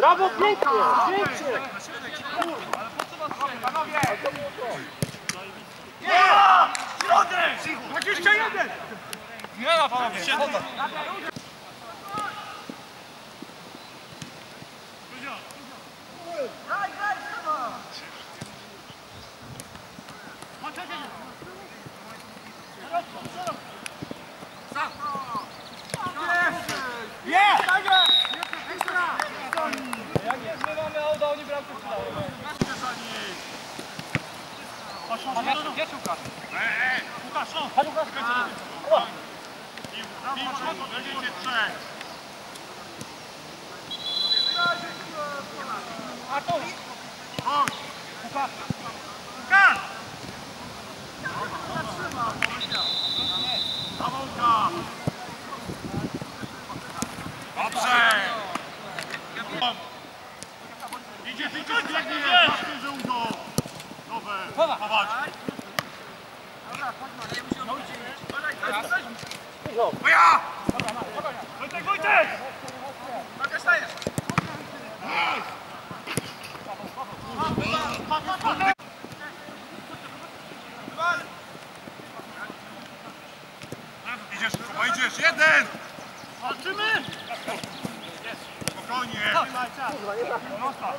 Brawo, pięknie, pięknie. Dwadzieścia jeden! Zmiana panowie! Aber Nowe! Chowa. Chować! Moja! Wojtek, Wojtek! Idziesz, Kuba, idziesz! Jeden! Walczymy! Spokojnie! Dobra, strach! Nie ma takiej zabawy.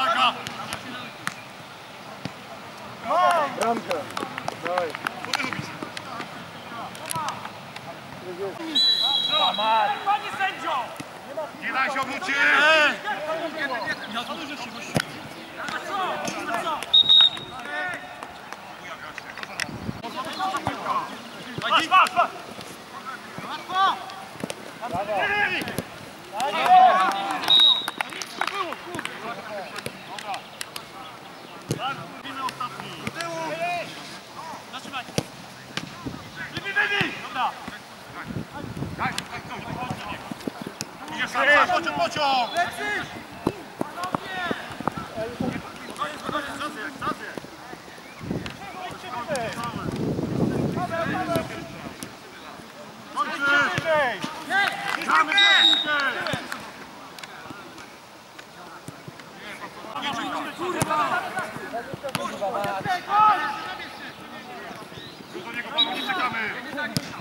walka! Bramka. Dawaj. Co ty robisz? Panie sędzio! Nie daj się obrócić! Dobra. Daj, daj, daj. Idzie sam, sam, pociąg, pociąg! Kończy! Gramy w piłkę! Do niego panu nie czekamy!